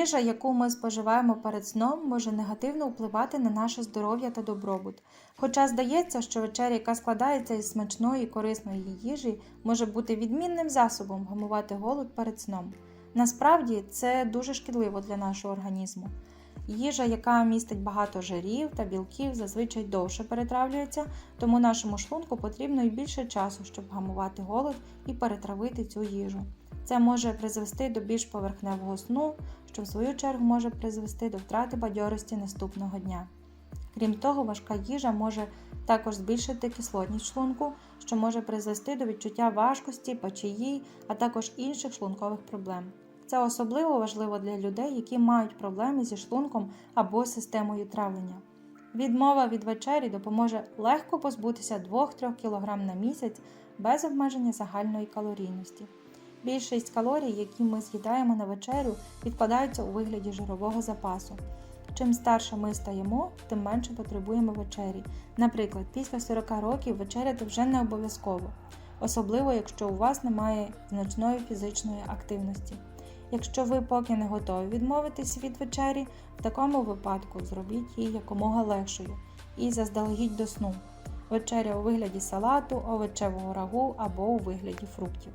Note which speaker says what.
Speaker 1: Їжа, яку ми споживаємо перед сном, може негативно впливати на наше здоров'я та добробут. Хоча здається, що вечеря, яка складається із смачної і корисної їжі, може бути відмінним засобом гамувати голод перед сном. Насправді це дуже шкідливо для нашого організму. Їжа, яка містить багато жирів та білків, зазвичай довше перетравлюється, тому нашому шлунку потрібно і більше часу, щоб гамувати голод і перетравити цю їжу. Це може призвести до більш поверхневого сну, що в свою чергу може призвести до втрати бадьорості наступного дня. Крім того, важка їжа може також збільшити кислотність шлунку, що може призвести до відчуття важкості, печії, а також інших шлункових проблем. Це особливо важливо для людей, які мають проблеми зі шлунком або системою травлення. Відмова від вечері допоможе легко позбутися 2-3 кг на місяць без обмеження загальної калорійності. Більшість калорій, які ми з'їдаємо на вечерю, відкладаються у вигляді жирового запасу. Чим старше ми стаємо, тим менше потребуємо вечері. Наприклад, після 40 років вечеряти вже не обов'язково, особливо якщо у вас немає значної фізичної активності. Якщо ви поки не готові відмовитись від вечері, в такому випадку зробіть її якомога легшою і заздалегідь до сну. Вечеря у вигляді салату, овочевого рагу або у вигляді фруктів.